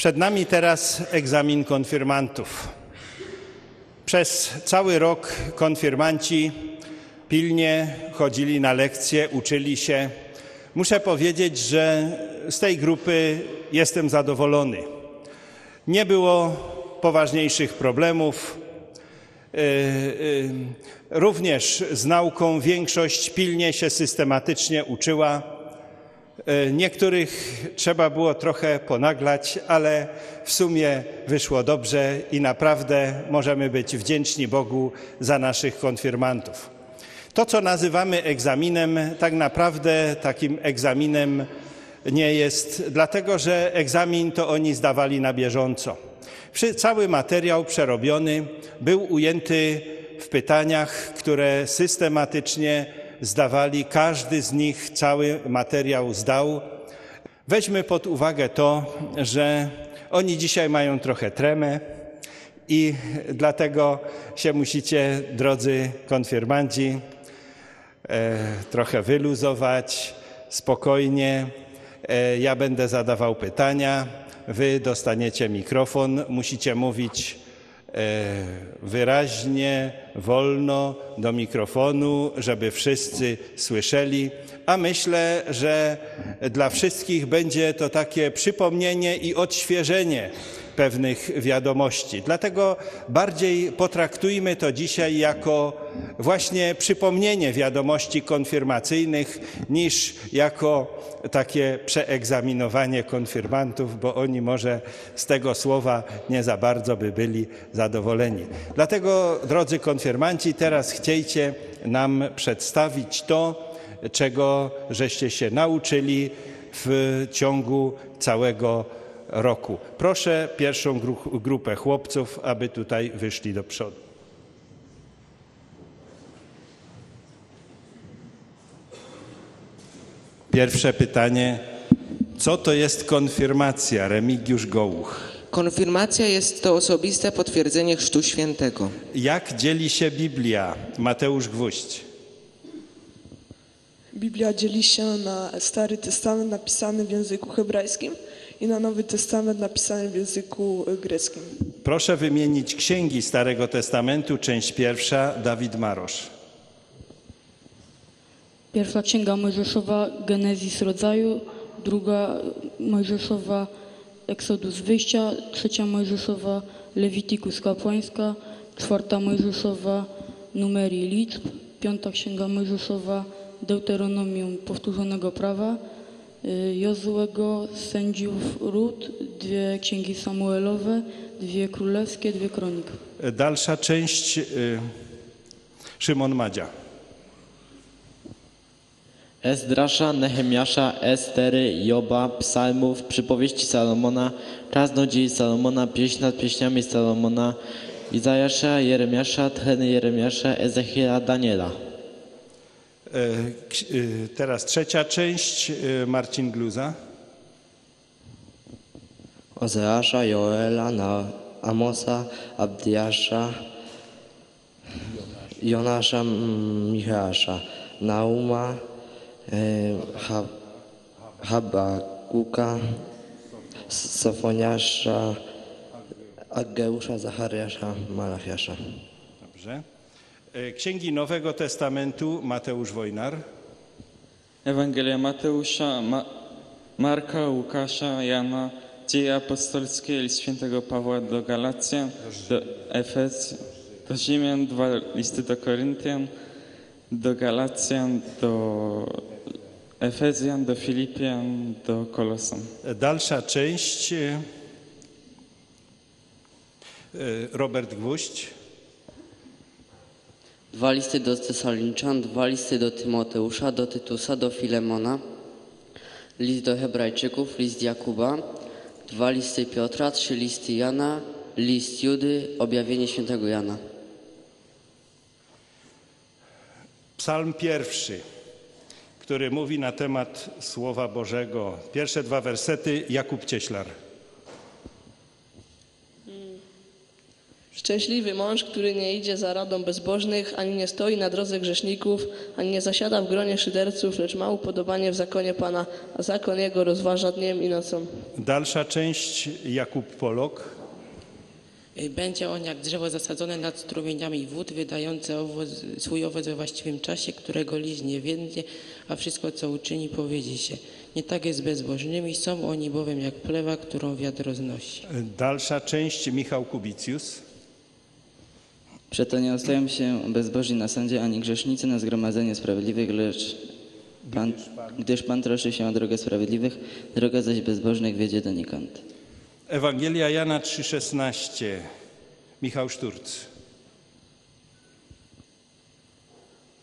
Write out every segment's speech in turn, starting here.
Przed nami teraz egzamin konfirmantów. Przez cały rok konfirmanci pilnie chodzili na lekcje, uczyli się. Muszę powiedzieć, że z tej grupy jestem zadowolony. Nie było poważniejszych problemów. Yy, yy, Również z nauką większość pilnie się systematycznie uczyła. Yy, Niektórych trzeba było trochę ponaglać, ale w sumie wyszło dobrze i naprawdę możemy być wdzięczni Bogu za naszych konfirmantów. To, co nazywamy egzaminem, tak naprawdę takim egzaminem nie jest, dlatego że egzamin to oni zdawali na bieżąco. Cały materiał przerobiony był ujęty w pytaniach, które systematycznie zdawali. Każdy z nich cały materiał zdał. Weźmy pod uwagę to, że oni dzisiaj mają trochę tremę i dlatego się musicie, drodzy konfirmanci, e, trochę wyluzować, spokojnie. E, ja będę zadawał pytania, wy dostaniecie mikrofon, musicie mówić wyraźnie, wolno do mikrofonu, żeby wszyscy słyszeli. A myślę, że dla wszystkich będzie to takie przypomnienie i odświeżenie pewnych wiadomości. Dlatego bardziej potraktujmy to dzisiaj jako właśnie przypomnienie wiadomości konfirmacyjnych niż jako takie przeegzaminowanie konfirmantów, bo oni może z tego słowa nie za bardzo by byli zadowoleni. Dlatego, drodzy konfirmanci, teraz chciejcie nam przedstawić to, czego żeście się nauczyli w ciągu całego roku. Proszę pierwszą gru- grupę chłopców, aby tutaj wyszli do przodu. Pierwsze pytanie. Co to jest konfirmacja? Remigiusz Gołuch. Konfirmacja jest to osobiste potwierdzenie Chrztu Świętego. Jak dzieli się Biblia? Mateusz Gwóźdź. Biblia dzieli się na Stary Testament napisany w języku hebrajskim i na Nowy Testament napisany w języku y, greckim. Proszę wymienić księgi Starego Testamentu, część pierwsza, Dawid Marosz. Pierwsza księga Mojżeszowa, Genezis rodzaju, druga Mojżeszowa, Eksodus wyjścia, trzecia Mojżeszowa, Lewitikus kapłańska, czwarta Mojżeszowa, Numerii liczb, piąta księga Mojżeszowa, Deuteronomium powtórzonego prawa, y, Jozułego, sędziów ród, dwie księgi Samuelowe, dwie królewskie, dwie kronik. Dalsza część, y, Szymon Madzia. Ezdrasza, Nehemiasza, Estery, Joba, Psalmów, Przypowieści Salomona, Kaznodziei Salomona, Pieśń nad pieśniami Salomona, Izajasza, Jeremiasza, Tcheny Jeremiasza, Ezechiela, Daniela. Ks- y, Teraz trzecia część, y, Marcin Gluza. Ozeasza, Joela, Amosa, Abdiasza, Jonasza, Micheasza, Nauma, e, ha, Habakuka, Sofoniasza, Ageusza, Zachariasza, Malachiasza. Dobrze. Y, Księgi Nowego Testamentu, Mateusz Wojnar. Ewangelia Mateusza, Ma- Marka, Łukasza, Jana, Dzieje apostolskie, list świętego Pawła do Galacjan, do Efez, do Rzymian, dwa listy do Koryntian, do Galacjan, do Efezjan, do Filipian, do Kolosan. Dalsza część, y, Robert Gwóźdź. Dwa listy do Tesaloniczan, dwa listy do Tymoteusza, do Tytusa, do Filemona, list do Hebrajczyków, list Jakuba, dwa listy Piotra, trzy listy Jana, list Judy, objawienie świętego Jana. Psalm pierwszy, który mówi na temat Słowa Bożego. Pierwsze dwa wersety, Jakub Cieślar. Szczęśliwy mąż, który nie idzie za radą bezbożnych, ani nie stoi na drodze grzeszników, ani nie zasiada w gronie szyderców, lecz ma upodobanie w zakonie Pana, a zakon jego rozważa dniem i nocą. Dalsza część Jakub Polok. Będzie on jak drzewo zasadzone nad strumieniami wód, wydające owoc, swój owoc we właściwym czasie, którego list nie więdnie, a wszystko, co uczyni, powiedzie się. Nie tak jest z bezbożnymi, są oni bowiem jak plewa, którą wiatr roznosi. Dalsza część Michał Kubicjus. Przeto nie ostają się bezbożni na sądzie, ani grzesznicy na zgromadzenie sprawiedliwych, lecz Pan, gdyż Pan troszczy się o drogę sprawiedliwych, droga zaś bezbożnych wiedzie donikąd. Ewangelia Jana 3,16. Michał Szturc.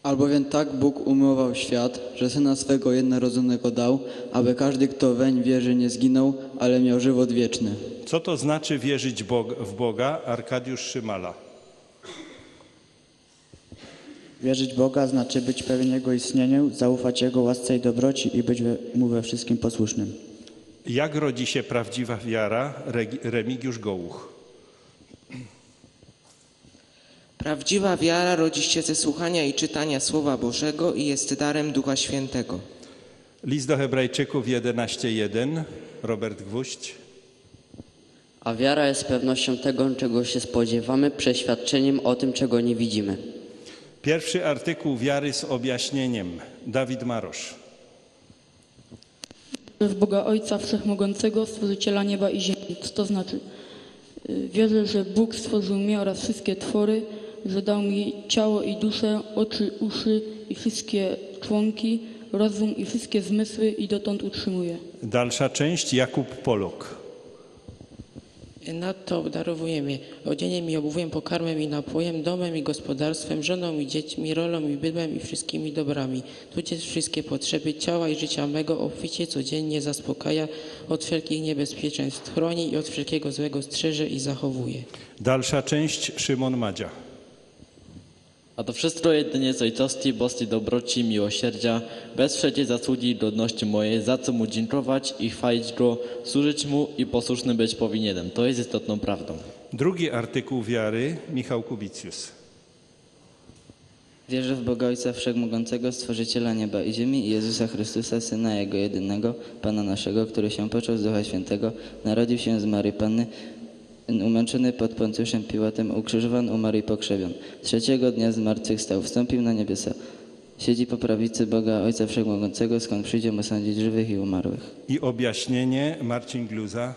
Albowiem tak Bóg umiłował świat, że Syna swego jednorodzonego dał, aby każdy, kto weń wierzy, nie zginął, ale miał żywot wieczny. Co to znaczy wierzyć Bog, w Boga? Arkadiusz Szymala. Wierzyć Boga znaczy być pewien Jego istnieniu, zaufać Jego łasce i dobroci i być Mu we wszystkim posłusznym. Jak rodzi się prawdziwa wiara? Remigiusz Gołuch. Prawdziwa wiara rodzi się ze słuchania i czytania Słowa Bożego i jest darem Ducha Świętego. List do Hebrajczyków 11.1. Robert Gwóźdź. A wiara jest pewnością tego, czego się spodziewamy, przeświadczeniem o tym, czego nie widzimy. Pierwszy artykuł wiary z objaśnieniem. Dawid Marosz. w Boga Ojca Wszechmogącego, Stworzyciela nieba i ziemi. Co to znaczy? Y, Wierzę, że Bóg stworzył mnie oraz wszystkie twory, że dał mi ciało i duszę, oczy, uszy i wszystkie członki, rozum i wszystkie zmysły i dotąd utrzymuje. Dalsza część Jakub Polok. Nadto obdarowuje mnie odzieniem i obuwiem, pokarmem i napojem, domem i gospodarstwem, żoną i dziećmi, rolą i bydłem i wszystkimi dobrami. Tudzież wszystkie potrzeby ciała i życia mego obficie codziennie zaspokaja, od wszelkich niebezpieczeństw chroni i od wszelkiego złego strzeże i zachowuje. Dalsza część Szymon Madzia. A to wszystko jedynie z ojcosti, boskiej dobroci, miłosierdzia, bez wszelkiej zasługi i godności mojej, za co mu dziękować i chwalić go, służyć mu i posłuszny być powinienem. To jest istotną prawdą. Drugi artykuł wiary Michał Kubicjus. Wierzę w Boga Ojca Wszechmogącego, Stworzyciela nieba i ziemi i Jezusa Chrystusa, Syna Jego jedynego, Pana naszego, który się począł z Ducha Świętego, narodził się z Maryi Panny, umęczony pod Poncjuszem Piłatem, ukrzyżowany, umarł i pokrzebion. Trzeciego dnia z martwych stał, wstąpił na niebiosa. Siedzi po prawicy Boga Ojca Wszechmogącego, skąd przyjdzie mu sądzić żywych i umarłych. I objaśnienie Marcin Gluza.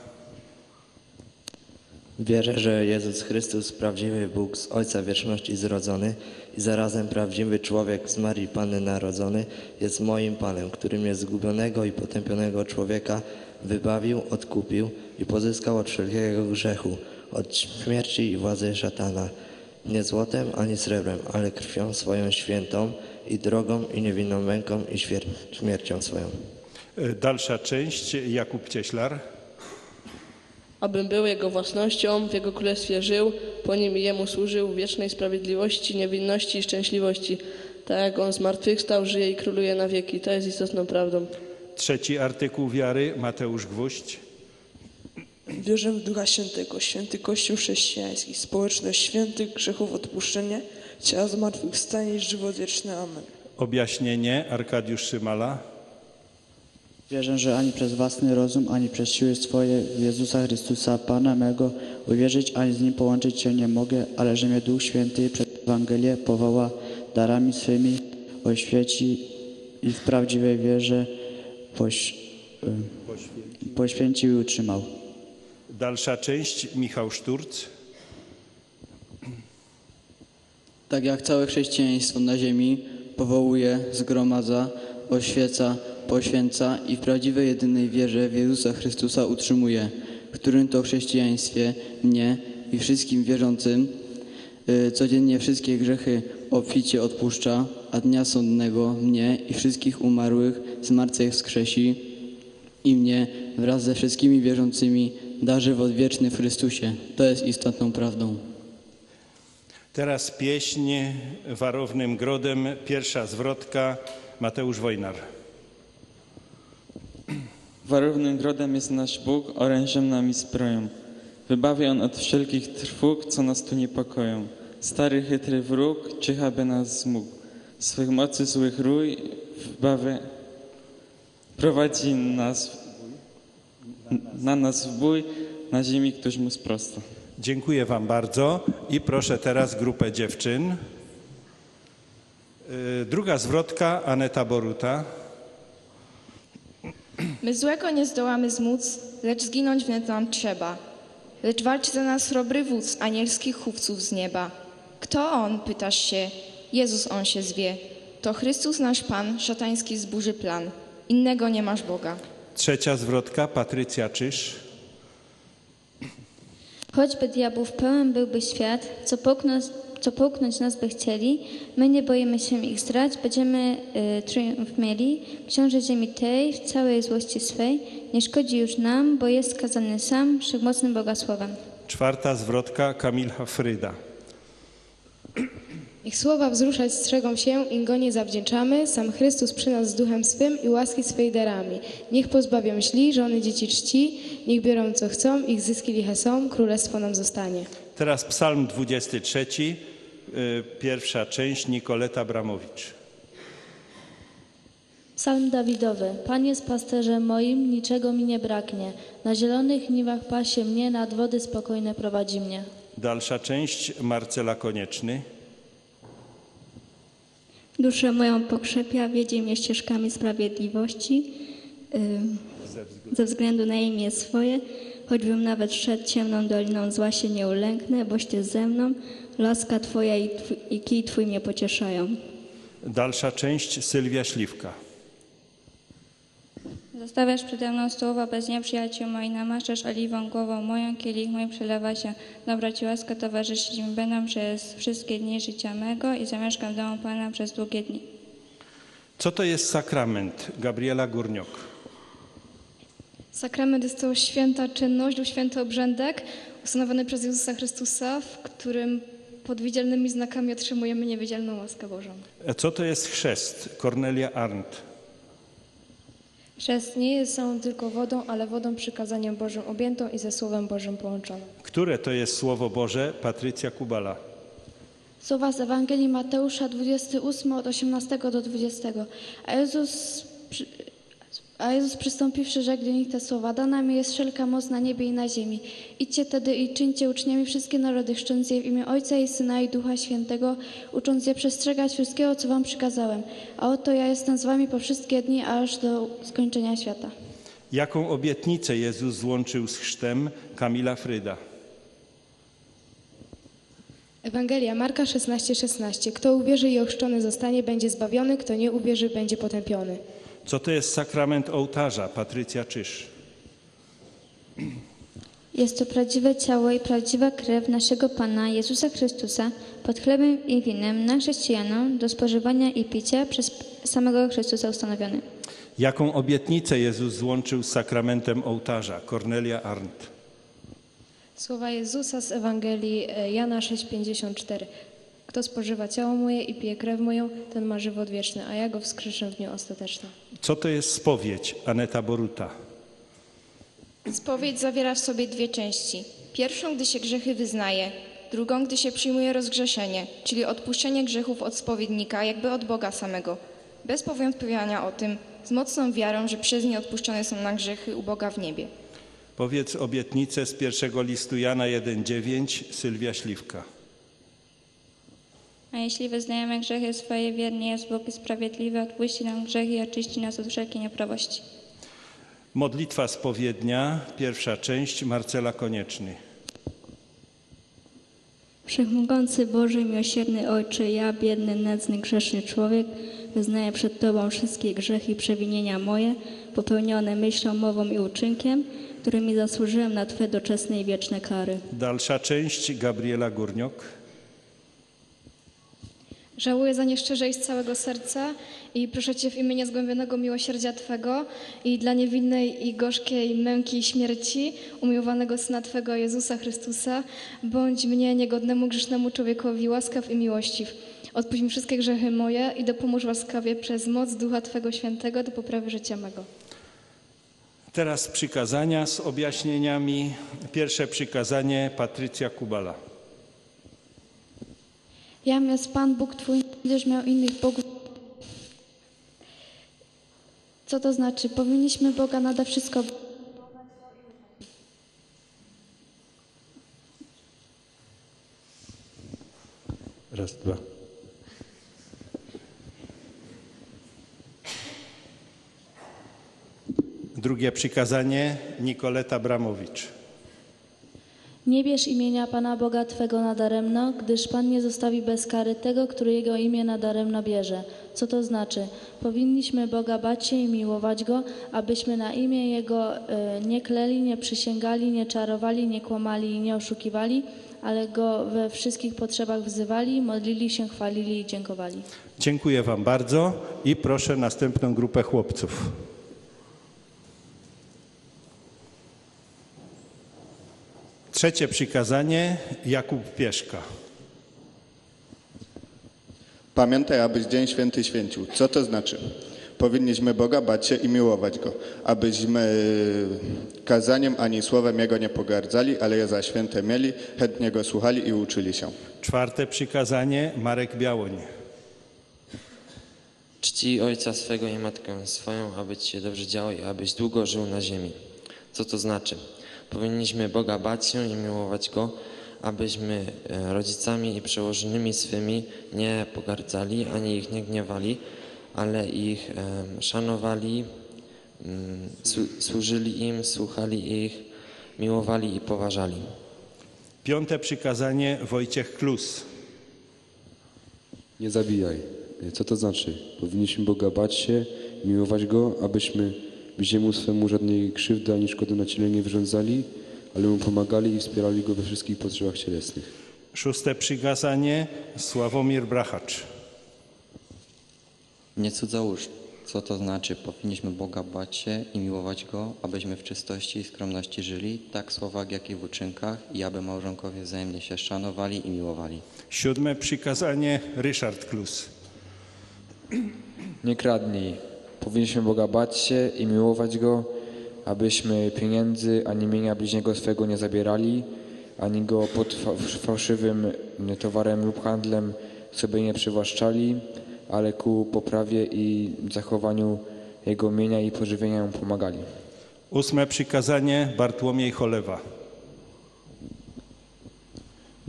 Wierzę, że Jezus Chrystus, prawdziwy Bóg z Ojca Wieczności zrodzony i zarazem prawdziwy człowiek z Marii Panny narodzony, jest moim Panem, który mnie zgubionego i potępionego człowieka wybawił, odkupił i pozyskał od wszelkiego grzechu, od śmierci i władzy szatana. Nie złotem ani srebrem, ale krwią swoją świętą i drogą i niewinną męką i śmiercią swoją. E, Dalsza część Jakub Cieślar. Abym był Jego własnością, w Jego królestwie żył, po nim i Jemu służył w wiecznej sprawiedliwości, niewinności i szczęśliwości. Tak jak On zmartwychwstał, żyje i króluje na wieki. To jest istotną prawdą. Trzeci artykuł wiary Mateusz Gwóźdź. Wierzę w Ducha Świętego, święty Kościół chrześcijański, społeczność świętych, grzechów odpuszczenie, ciała zmartwychwstanie i żywot wieczny. Amen. Objaśnienie Arkadiusz Szymala. Wierzę, że ani przez własny rozum, ani przez siły swoje w Jezusa Chrystusa, Pana mego, uwierzyć ani z Nim połączyć się nie mogę, ale że mnie Duch Święty przed Ewangelię powoła darami swymi, oświeci i w prawdziwej wierze poś, y, poświęcił i utrzymał. Dalsza część Michał Szturc. Tak jak całe chrześcijaństwo na ziemi powołuje, zgromadza, oświeca, poświęca i w prawdziwej jedynej wierze w Jezusa Chrystusa utrzymuje, w którym to chrześcijaństwie mnie i wszystkim wierzącym y, codziennie wszystkie grzechy obficie odpuszcza, a dnia sądnego mnie i wszystkich umarłych z martwych wskrzesi i mnie wraz ze wszystkimi wierzącymi da żywot wieczny w Chrystusie. To jest istotną prawdą. Teraz pieśń warownym grodem, pierwsza zwrotka Mateusz Wojnar. Warownym grodem jest nasz Bóg, orężem nami zbroją. Wybawi on od wszelkich trwóg, co nas tu niepokoją. Stary, chytry wróg, czyha by nas zmógł. Swych mocy złych rój, wbawy, prowadzi nas, na nas w bój, na ziemi któż mu sprosta. Dziękuję Wam bardzo i proszę teraz grupę dziewczyn. Y, Druga zwrotka, Aneta Boruta. My złego nie zdołamy zmóc, lecz zginąć wnet nam trzeba. Lecz walczy za nas robry wódz anielskich chówców z nieba. Kto on, pytasz się? Jezus on się zwie. To Chrystus nasz Pan, szatański zburzy plan. Innego nie masz Boga. Trzecia zwrotka, Patrycja Czyż. Choćby diabłów pełen byłby świat, co połknąć, co połknąć nas by chcieli, my nie boimy się ich zdrać, będziemy y, triumf mieli. Książę ziemi tej, w całej złości swej, nie szkodzi już nam, bo jest skazany sam, wszechmocnym błogosłowem. Czwarta zwrotka, Kamilcha Fryda. Ich słowa wzruszać strzegą się, im go nie zawdzięczamy, sam Chrystus przy nas z duchem swym i łaski swej darami. Niech pozbawią śli, żony dzieci czci, niech biorą co chcą, ich zyski liche są, królestwo nam zostanie. Teraz psalm 23, y, pierwsza część, Nikoleta Bramowicz. Psalm Dawidowy. Pan jest pasterzem moim, niczego mi nie braknie. Na zielonych niwach pasie mnie, nad wody spokojne prowadzi mnie. Dalsza część, Marcela Konieczny. Duszę moją pokrzepia, wiedzie mnie ścieżkami sprawiedliwości ze względu na imię swoje. Choćbym nawet szedł ciemną doliną zła się nie ulęknę, boś Ty ze mną. Laska Twoja i, i kij Twój mnie pocieszają. Dalsza część, Sylwia Śliwka. Zostawiasz przede mną słowa bez nieprzyjaciół moi, namaszczasz oliwą głową moją, kielich mój przelewa się. Dobra Ci łaska towarzyszyć mi będą przez wszystkie dni życia mego i zamieszkam w domu Pana przez długie dni. Co to jest sakrament? Gabriela Górniok. Sakrament jest to święta czynność lub święty obrzędek ustanowiony przez Jezusa Chrystusa, w którym pod widzialnymi znakami otrzymujemy niewidzialną łaskę Bożą. Co to jest chrzest? Kornelia Arndt. Chrzest nie jest samą tylko wodą, ale wodą przykazaniem Bożym objętą i ze Słowem Bożym połączoną. Które to jest Słowo Boże? Patrycja Kubala. Słowa z Ewangelii Mateusza 28 od 18 do 20. A Jezus, a Jezus przystąpiwszy rzekł do nich te słowa. Dana mi jest wszelka moc na niebie i na ziemi. Idźcie tedy i czyńcie uczniami wszystkie narody, chrzcząc je w imię Ojca i Syna i Ducha Świętego, ucząc je przestrzegać wszystkiego, co wam przykazałem. A oto ja jestem z wami po wszystkie dni, aż do skończenia świata. Jaką obietnicę Jezus złączył z chrztem? Kamila Fryda. Ewangelia Marka 16:16. 16. Kto uwierzy i ochrzczony zostanie, będzie zbawiony, kto nie uwierzy, będzie potępiony. Co to jest sakrament ołtarza? Patrycja Czyż. Jest to prawdziwe ciało i prawdziwa krew naszego Pana Jezusa Chrystusa pod chlebem i winem na chrześcijanom do spożywania i picia przez samego Chrystusa ustanowiony. Jaką obietnicę Jezus złączył z sakramentem ołtarza? Kornelia Arndt. Słowa Jezusa z Ewangelii e, Jana 6:54. Kto spożywa ciało moje i pije krew moją, ten ma żywot wieczny, a ja go wskrzeszę w dniu ostatecznym. Co to jest spowiedź? Aneta Boruta. Spowiedź zawiera w sobie dwie części. Pierwszą, gdy się grzechy wyznaje, drugą, gdy się przyjmuje rozgrzeszenie, czyli odpuszczenie grzechów od spowiednika, jakby od Boga samego. Bez powątpienia o tym, z mocną wiarą, że przez nie odpuszczone są nam grzechy u Boga w niebie. Powiedz obietnicę z pierwszego listu Jana 1,9. Sylwia Śliwka. A jeśli wyznajemy grzechy swoje, wiernie jest Bóg i sprawiedliwy, odpuści nam grzechy i oczyści nas od wszelkiej nieprawości. Modlitwa spowiednia, pierwsza część, Marcela Konieczny. Wszechmogący Boże, miłosierny Ojcze, ja, biedny, nędzny, grzeszny człowiek, wyznaję przed Tobą wszystkie grzechy i przewinienia moje, popełnione myślą, mową i uczynkiem, którymi zasłużyłem na Twe doczesne i wieczne kary. Dalsza część, Gabriela Górniok. Żałuję za nieszczerze i z całego serca i proszę Cię w imieniu zgłębionego miłosierdzia Twego i dla niewinnej i gorzkiej męki i śmierci umiłowanego Syna Twego Jezusa Chrystusa, bądź mnie niegodnemu grzesznemu człowiekowi łaskaw i miłościw. Odpuść mi wszystkie grzechy moje i dopomóż łaskawie przez moc Ducha Twego Świętego do poprawy życia mego. Teraz przykazania z objaśnieniami. Pierwsze przykazanie Patrycja Kubala. Jam jest Pan Bóg Twój, nie będziesz miał innych bogów. Co to znaczy? Powinniśmy Boga nade wszystko Raz, dwa. Drugie przykazanie Nikoleta Bramowicz. Nie bierz imienia Pana Boga Twego nadaremno, gdyż Pan nie zostawi bez kary tego, który Jego imię nadaremno bierze. Co to znaczy? Powinniśmy Boga bać się i miłować Go, abyśmy na imię Jego e, nie kleli, nie przysięgali, nie czarowali, nie kłamali i nie oszukiwali, ale Go we wszystkich potrzebach wzywali, modlili się, chwalili i dziękowali. Dziękuję Wam bardzo i proszę następną grupę chłopców. Trzecie przykazanie Jakub Pieszka. Pamiętaj, abyś Dzień Święty święcił. Co to znaczy? Powinniśmy Boga bać się i miłować Go, abyśmy kazaniem ani słowem Jego nie pogardzali, ale je za święte mieli, chętnie Go słuchali i uczyli się. Czwarte przykazanie Marek Białoń. Czci ojca swego i matkę swoją, aby ci się dobrze działo i abyś długo żył na ziemi. Co to znaczy? Powinniśmy Boga bać się i miłować Go, abyśmy e, rodzicami i przełożonymi swymi nie pogardzali, ani ich nie gniewali, ale ich em, szanowali, mm, słu- służyli im, słuchali ich, miłowali i poważali. Piąte przykazanie Wojciech Klus. Nie zabijaj. Co to znaczy? Powinniśmy Boga bać się, miłować Go, abyśmy bliźniemu swemu żadnej krzywdy ani szkody na ciele nie wyrządzali, ale Mu pomagali i wspierali Go we wszystkich potrzebach cielesnych. Szóste przykazanie Sławomir Brachacz. Nie cudzołóż. Co to znaczy? Powinniśmy Boga bać się i miłować Go, abyśmy w czystości i skromności żyli, tak w słowach, jak i w uczynkach, i aby małżonkowie wzajemnie się szanowali i miłowali. Siódme przykazanie Ryszard Klus. Nie kradnij. Powinniśmy Boga bać się i miłować Go, abyśmy pieniędzy ani mienia bliźniego swego nie zabierali, ani go pod fa- fałszywym towarem lub handlem sobie nie przywłaszczali, ale ku poprawie i zachowaniu jego mienia i pożywienia mu pomagali. Ósme przykazanie Bartłomiej Cholewa.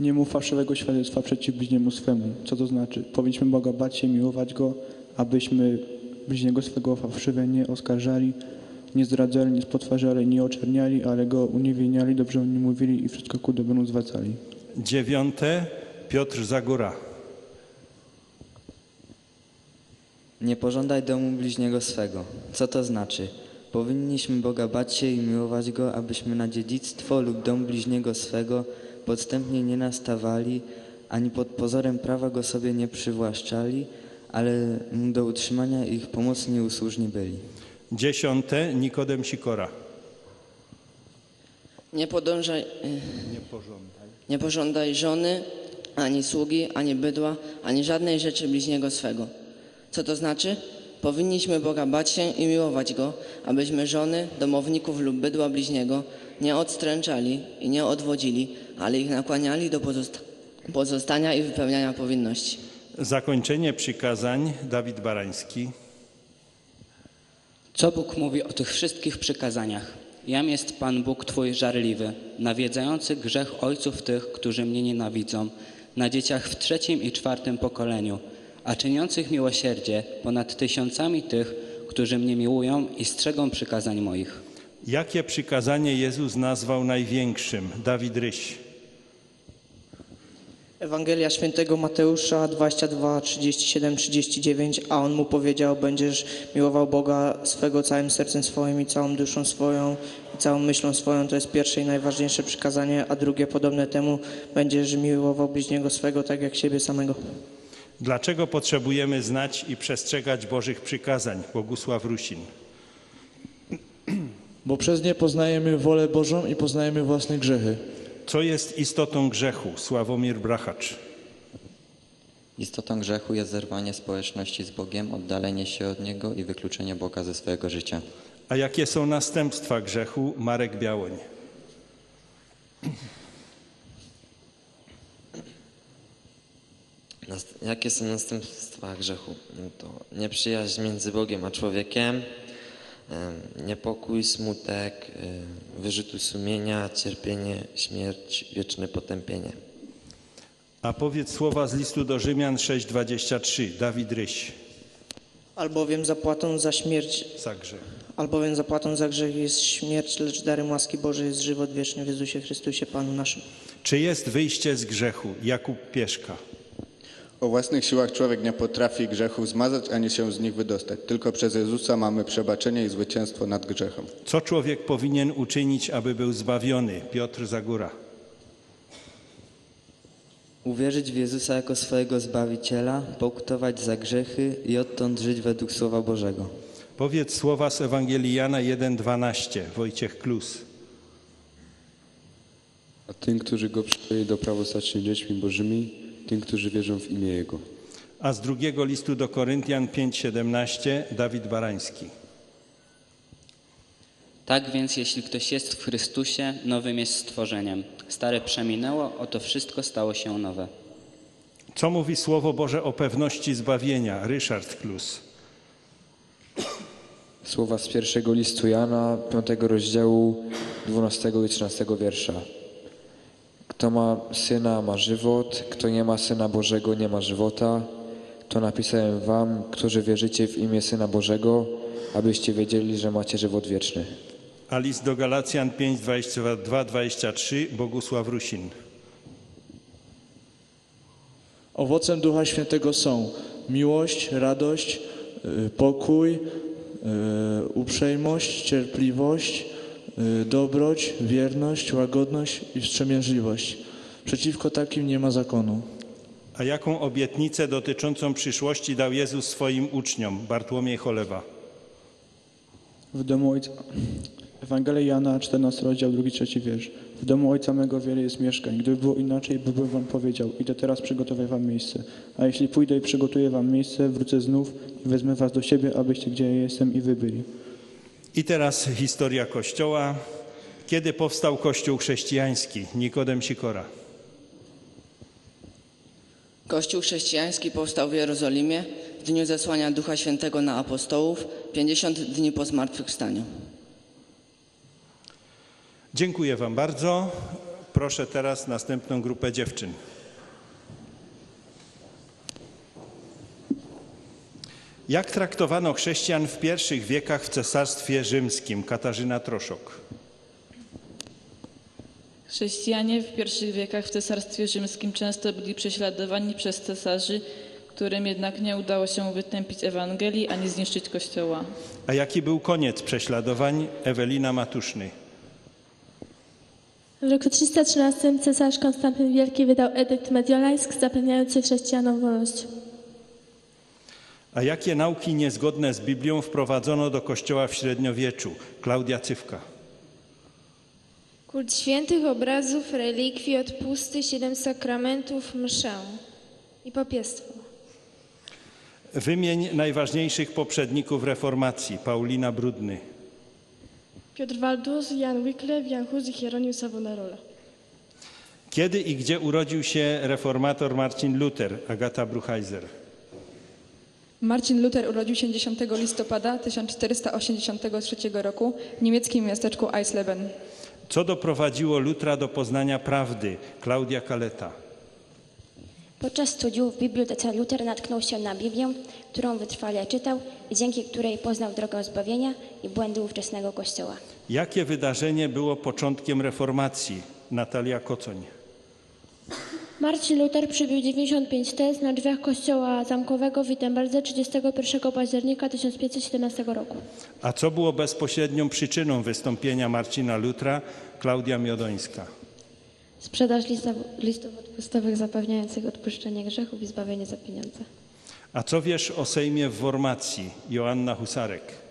Nie mów fałszywego świadectwa przeciw bliźniemu swemu. Co to znaczy? Powinniśmy Boga bać się, miłować Go, abyśmy bliźniego swego fałszywie nie oskarżali, nie zdradzali, nie spotwarzali, nie oczerniali, ale Go uniewinniali, dobrze o nim mówili i wszystko ku dobremu zwracali. Dziewiąte Piotr Zagóra. Nie pożądaj domu bliźniego swego. Co to znaczy? Powinniśmy Boga bać się i miłować Go, abyśmy na dziedzictwo lub dom bliźniego swego podstępnie nie nastawali, ani pod pozorem prawa Go sobie nie przywłaszczali, ale do utrzymania ich pomocni i usłużni byli. Dziesiąte Nikodem Sikora. Nie podążaj, y, Nie pożądaj. nie pożądaj żony, ani sługi, ani bydła, ani żadnej rzeczy bliźniego swego. Co to znaczy? Powinniśmy Boga bać się i miłować Go, abyśmy żony, domowników lub bydła bliźniego nie odstręczali i nie odwodzili, ale ich nakłaniali do pozosta- pozostania i wypełniania powinności. Zakończenie przykazań Dawid Barański. Co Bóg mówi o tych wszystkich przykazaniach? Jam jest Pan Bóg Twój żarliwy, nawiedzający grzech ojców tych, którzy mnie nienawidzą, na dzieciach w trzecim i czwartym pokoleniu, a czyniących miłosierdzie ponad tysiącami tych, którzy mnie miłują i strzegą przykazań moich. Jakie przykazanie Jezus nazwał największym? Dawid Ryś. Ewangelia świętego Mateusza 22, 37, 39, a on mu powiedział, będziesz miłował Boga swego całym sercem swoim i całą duszą swoją i całą myślą swoją. To jest pierwsze i najważniejsze przykazanie, a drugie podobne temu, będziesz miłował bliźniego swego tak jak siebie samego. Dlaczego potrzebujemy znać i przestrzegać Bożych przykazań? Bogusław Rusin. Bo przez nie poznajemy wolę Bożą i poznajemy własne grzechy. Co jest istotą grzechu? Sławomir Brachacz. Istotą grzechu jest zerwanie społeczności z Bogiem, oddalenie się od Niego i wykluczenie Boga ze swojego życia. A jakie są następstwa grzechu? Marek Białoń. Jakie są następstwa grzechu? No to nieprzyjaźń między Bogiem a człowiekiem, em, niepokój, smutek, wyrzutu sumienia, cierpienie, śmierć, wieczne potępienie. A powiedz słowa z listu do Rzymian 6:23. Dawid Ryś. Albowiem zapłatą za śmierć, Za grzech. albowiem zapłatą za grzech jest śmierć, lecz darem łaski Bożej jest żywot wieczny w Jezusie Chrystusie Panu naszym. Czy jest wyjście z grzechu? Jakub Pieszka. O własnych siłach człowiek nie potrafi grzechów zmazać ani się z nich wydostać. Tylko przez Jezusa mamy przebaczenie i zwycięstwo nad grzechem. Co człowiek powinien uczynić, aby był zbawiony? Piotr Zagóra. Uwierzyć w Jezusa jako swojego Zbawiciela, pokutować za grzechy i odtąd żyć według Słowa Bożego. Powiedz słowa z Ewangelii Jana 1:12. Wojciech Klus. A tym, którzy go przyjęli do prawa stać się dziećmi Bożymi, tym, którzy wierzą w imię Jego. A z drugiego listu do Koryntian 5:17. Dawid Barański. Tak więc, jeśli ktoś jest w Chrystusie, nowym jest stworzeniem. Stare przeminęło, oto wszystko stało się nowe. Co mówi Słowo Boże o pewności zbawienia? Ryszard Klus. Słowa z pierwszego listu Jana, 5 rozdziału 12 i 13 wiersza. Kto ma syna, ma żywot, kto nie ma syna Bożego, nie ma żywota. To napisałem wam, którzy wierzycie w imię Syna Bożego, abyście wiedzieli, że macie żywot wieczny. A list do Galacjan 5:22-23. Bogusław Rusin. Owocem Ducha Świętego są miłość, radość, y, pokój, y, uprzejmość, cierpliwość, dobroć, wierność, łagodność i wstrzemięźliwość. Przeciwko takim nie ma zakonu. A jaką obietnicę dotyczącą przyszłości dał Jezus swoim uczniom? Bartłomiej Cholewa. W domu Ojca... Ewangelia Jana, 14 rozdział, 2-3 wiersz. W domu Ojca mego wiele jest mieszkań. Gdyby było inaczej, bym wam powiedział, idę teraz przygotować wam miejsce. A jeśli pójdę i przygotuję wam miejsce, wrócę znów i wezmę was do siebie, abyście gdzie ja jestem i wy byli. I teraz historia Kościoła. Kiedy powstał Kościół chrześcijański? Nikodem Sikora. Kościół chrześcijański powstał w Jerozolimie w dniu zesłania Ducha Świętego na apostołów, 50 dni po zmartwychwstaniu. Dziękuję Wam bardzo. Proszę teraz następną grupę dziewczyn. Jak traktowano chrześcijan w pierwszych wiekach w Cesarstwie Rzymskim? Katarzyna Troszok. Chrześcijanie w pierwszych wiekach w Cesarstwie Rzymskim często byli prześladowani przez cesarzy, którym jednak nie udało się wytępić Ewangelii ani zniszczyć Kościoła. A jaki był koniec prześladowań? Ewelina Matuszny. W roku 313 cesarz Konstantyn Wielki wydał edykt mediolańsk zapewniający chrześcijanom wolność. A jakie nauki niezgodne z Biblią wprowadzono do Kościoła w średniowieczu? Klaudia Cywka. Kult świętych obrazów, relikwii, odpusty, siedem sakramentów, mszę i papiestwo. Wymień najważniejszych poprzedników reformacji. Paulina Brudny. Piotr Waldus, Jan Wycliffe, Jan Hus i Hieronium Savonarola. Kiedy i gdzie urodził się reformator Marcin Luther? Agata Bruchheiser. Marcin Luther urodził się 10 listopada 1483 roku w niemieckim miasteczku Eisleben. Co doprowadziło Lutra do poznania prawdy? Klaudia Kaleta. Podczas studiów w bibliotece Luther natknął się na Biblię, którą wytrwale czytał i dzięki której poznał drogę zbawienia i błędy ówczesnego Kościoła. Jakie wydarzenie było początkiem reformacji? Natalia Kocoń. Marcin Luther przybił 95 tez na drzwiach kościoła zamkowego w Wittenberdze 31 października 1517 roku. A co było bezpośrednią przyczyną wystąpienia Marcina Lutra? Klaudia Miodońska. Sprzedaż listów, listów odpustowych zapewniających odpuszczenie grzechów i zbawienie za pieniądze. A co wiesz o Sejmie w Wormacji? Joanna Husarek.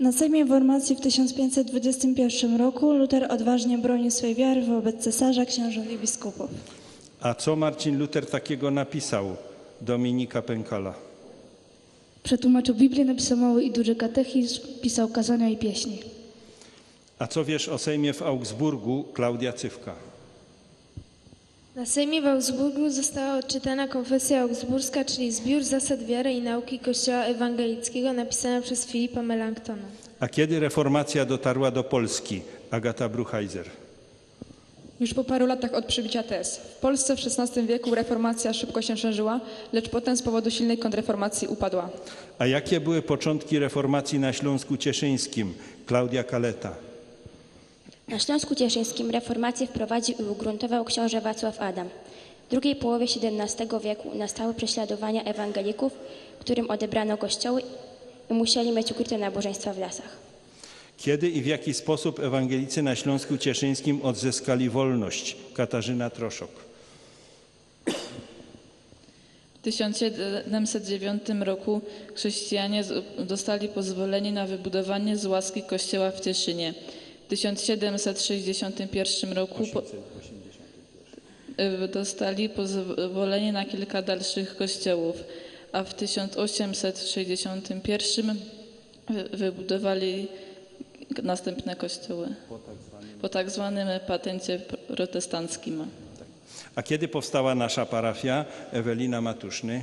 Na Sejmie w Wormacji w 1521 roku Luter odważnie bronił swej wiary wobec cesarza, księżąt i biskupów. A co Marcin Luther takiego napisał? Dominika Pękala. Przetłumaczył Biblię, napisał mały i duży katechizm, pisał kazania i pieśni. A co wiesz o Sejmie w Augsburgu, Klaudia Cywka? Na Sejmie w Augsburgu została odczytana konfesja augsburska, czyli zbiór zasad wiary i nauki Kościoła ewangelickiego napisana przez Filipa Melanchtona. A kiedy reformacja dotarła do Polski? Agata Bruchheiser. Już po paru latach od przybicia tez. W Polsce w XVI wieku reformacja szybko się szerzyła, lecz potem z powodu silnej kontrreformacji upadła. A jakie były początki reformacji na Śląsku Cieszyńskim? Klaudia Kaleta. Na Śląsku Cieszyńskim reformację wprowadził i ugruntował książę Wacław Adam. W drugiej połowie XVII wieku nastały prześladowania ewangelików, którym odebrano kościoły i musieli mieć ukryte nabożeństwa w lasach. Kiedy i w jaki sposób ewangelicy na Śląsku Cieszyńskim odzyskali wolność? Katarzyna Troszok. W 1709 roku chrześcijanie dostali pozwolenie na wybudowanie z łaski kościoła w Cieszynie. W 1761 roku po, y, dostali pozwolenie na kilka dalszych kościołów, a w 1861 wy- wybudowali następne kościoły po tak zwanym patencie protestanckim. A kiedy powstała nasza parafia? Ewelina Matuszny.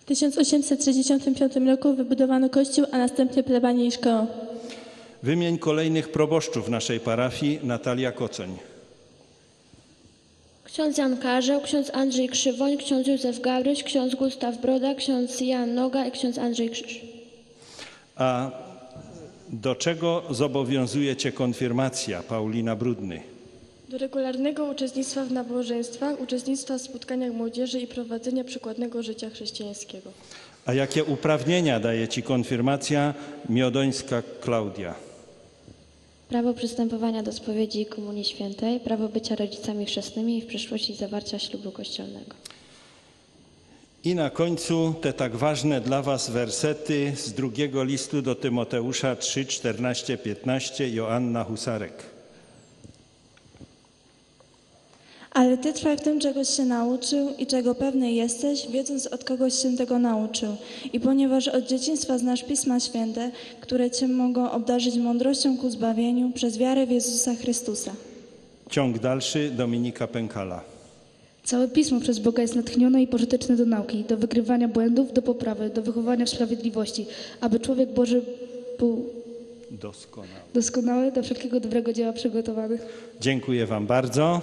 W 1865 roku wybudowano kościół, a następnie plebanię i szkołę. Wymień kolejnych proboszczów naszej parafii. Natalia Kocoń. Ksiądz Jan Karzeł, ksiądz Andrzej Krzywoń, ksiądz Józef Gabryś, ksiądz Gustaw Broda, ksiądz Jan Noga i ksiądz Andrzej Krzyż. A do czego zobowiązuje Cię konfirmacja? Paulina Brudny. Do regularnego uczestnictwa w nabożeństwach, uczestnictwa w spotkaniach młodzieży i prowadzenia przykładnego życia chrześcijańskiego. A jakie uprawnienia daje Ci konfirmacja? Miodońska Klaudia. Prawo przystępowania do spowiedzi i komunii świętej, prawo bycia rodzicami chrzestnymi i w przyszłości zawarcia ślubu kościelnego. I na końcu te tak ważne dla Was wersety z drugiego listu do Tymoteusza 3, 14, 15, Joanna Husarek. Ale ty trwaj w tym, czegoś się nauczył i czego pewny jesteś, wiedząc od kogoś się tego nauczył. I ponieważ od dzieciństwa znasz Pisma Święte, które cię mogą obdarzyć mądrością ku zbawieniu przez wiarę w Jezusa Chrystusa. Ciąg dalszy Dominika Pękala. Całe pismo przez Boga jest natchnione i pożyteczne do nauki, do wykrywania błędów, do poprawy, do wychowania w sprawiedliwości, aby człowiek Boży był Doskonały. doskonały, do wszelkiego dobrego dzieła przygotowany. Dziękuję Wam bardzo.